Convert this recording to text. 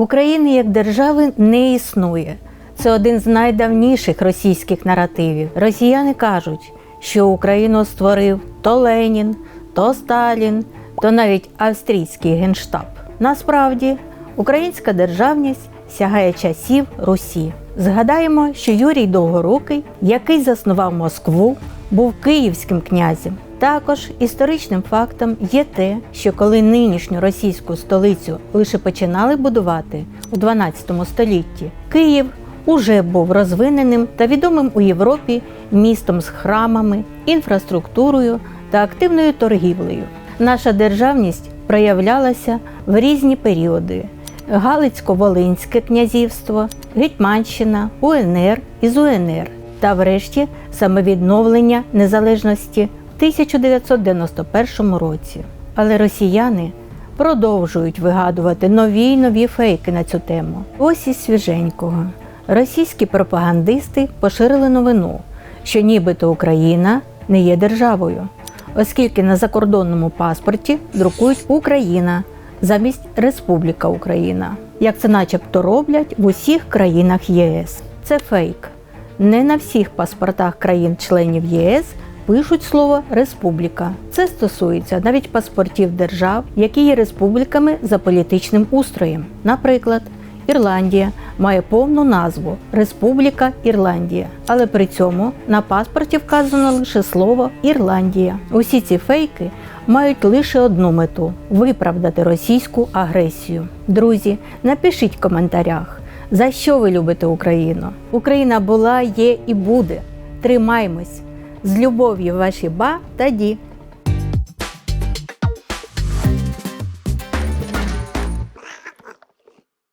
України як держави не існує. Це один з найдавніших російських наративів. Росіяни кажуть, що Україну створив то Ленін, то Сталін, то навіть австрійський генштаб. Насправді, українська державність сягає часів Русі. Згадаємо, що Юрій Довгорукий, який заснував Москву, був київським князем. Також історичним фактом є те, що коли нинішню російську столицю лише починали будувати у 12 столітті, Київ уже був розвиненим та відомим у Європі містом з храмами, інфраструктурою та активною торгівлею. Наша державність проявлялася в різні періоди: Галицько-Волинське князівство, Гетьманщина, УНР із УНР та врешті самовідновлення незалежності 1991 році. Але росіяни продовжують вигадувати нові й нові фейки на цю тему. Ось із свіженького. Російські пропагандисти поширили новину, що нібито Україна не є державою, оскільки на закордонному паспорті друкують Україна замість Республіка Україна, як це начебто роблять в усіх країнах ЄС. Це фейк. Не на всіх паспортах країн-членів ЄС пишуть слово республіка. Це стосується навіть паспортів держав, які є республіками за політичним устроєм. Наприклад, Ірландія має повну назву Республіка Ірландія, але при цьому на паспорті вказано лише слово Ірландія. Усі ці фейки мають лише одну мету виправдати російську агресію. Друзі, напишіть в коментарях, за що ви любите Україну. Україна була, є і буде. Тримаймось! З любов'ю ваші ба та ді.